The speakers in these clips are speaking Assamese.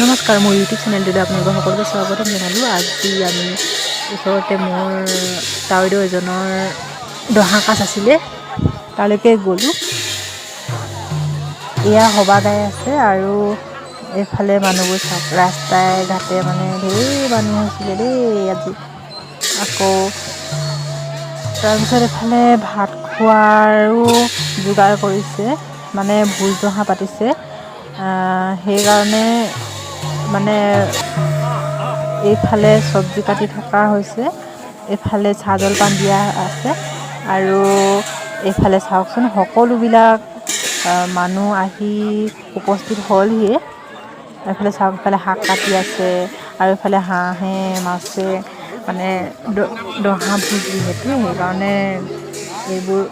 নমস্কাৰ মোৰ ইউটিউব চেনেলটোলৈ আপোনালোকক সকলোকে স্বাগতম জনালোঁ। আজি আমি ওচৰতে মোৰ তাৱৈদেউ এজনৰ দহা কাজ আছিলে, তালৈকে গ'লোঁ। এয়া সভা গাই আছে আৰু এইফালে মানুহবোৰ চাওক ৰাস্তাই ঘাটে মানে ধেৰ মানুহ হৈছিলে দেই আজি। আকৌ তাৰপিছত এফালে ভাত খোৱাৰো যোগাৰ কৰিছে মানে ভোজ দহা পাতিছে। সেইকাৰণে মানে এইফালে চব্জি কাটি থকা হৈছে এইফালে চাহ জলপান দিয়া আছে আৰু এইফালে চাওকচোন সকলোবিলাক মানুহ আহি উপস্থিত হ'লহিয়ে। এইফালে চাওক এইফালে শাক কাটি আছে আৰু এইফালে হাঁহে মাছে মানে দহা ভোজ যিহেতু সেইকাৰণে এইবোৰ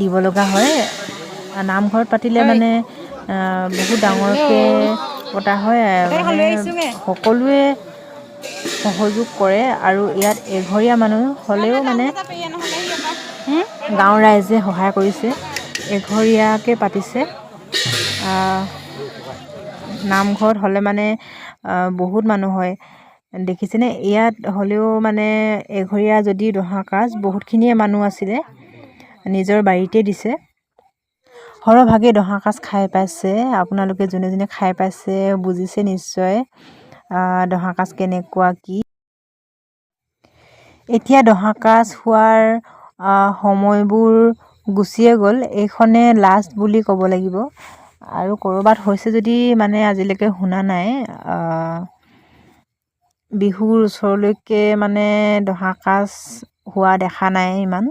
দিব লগা হয়। নামঘৰত পাতিলে মানে বহুত ডাঙৰকৈ পতা হয় সকলোৱে সহযোগ কৰে আৰু ইয়াত এঘৰীয়া মানুহ হ'লেও মানে গাঁৱৰ ৰাইজে সহায় কৰিছে। এঘৰীয়াকৈ পাতিছে। নামঘৰত হ'লে মানে বহুত মানুহ হয়। দেখিছেনে? ইয়াত হ'লেও মানে এঘৰীয়া যদি দহা কাজ বহুতখিনিয়ে মানুহ আছিলে। নিজৰ বাৰীতে দিছে। সৰহভাগে দহা কাজ খাই পাইছে আপোনালোকে যোনে যোনে খাই পাইছে বুজিছে নিশ্চয় দহা কাজ কেনেকুৱা কি। এতিয়া দহা কাজ হোৱাৰ সময়বোৰ গুচিয়ে গ'ল এইখনে লাষ্ট বুলি ক'ব লাগিব। আৰু ক'ৰবাত হৈছে যদি মানে আজিলৈকে শুনা নাই বিহুৰ ওচৰলৈকে মানে দহা কাজ হোৱা দেখা নাই ইমান।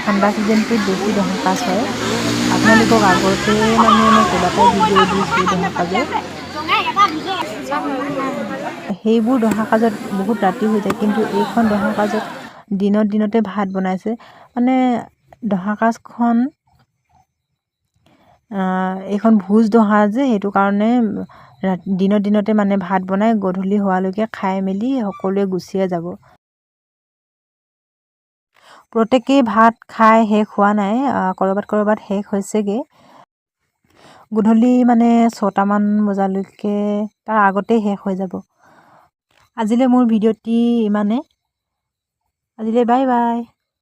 ঠাণ্ডা ছিজনটোত বেছি দহা কাজ হয়। আপোনালোকক আগতে মানে মই কেইবাটাও ভিডিঅ' দিছোঁ দহা কাজৰ সেইবোৰ দহা কাজত বহুত ৰাতি হৈ যায় কিন্তু এইখন দহা কাজত দিনত দিনতে ভাত বনাইছে। মানে দহা কাজখন এইখন ভোজ দহা যে সেইটো কাৰণে দিনত দিনতে মানে ভাত বনাই গধূলি হোৱালৈকে খাই মেলি সকলোৱে গুচিয়ে যাব। প্ৰত্যেকেই ভাত খাই শেষ হোৱা নাই ক'ৰবাত ক'ৰবাত শেষ হৈছেগৈ। গধূলি মানে ছটামান বজালৈকে তাৰ আগতেই শেষ হৈ যাব। আজিলৈ মোৰ ভিডিঅ'টি ইমানে। আজিলৈ বাই বাই।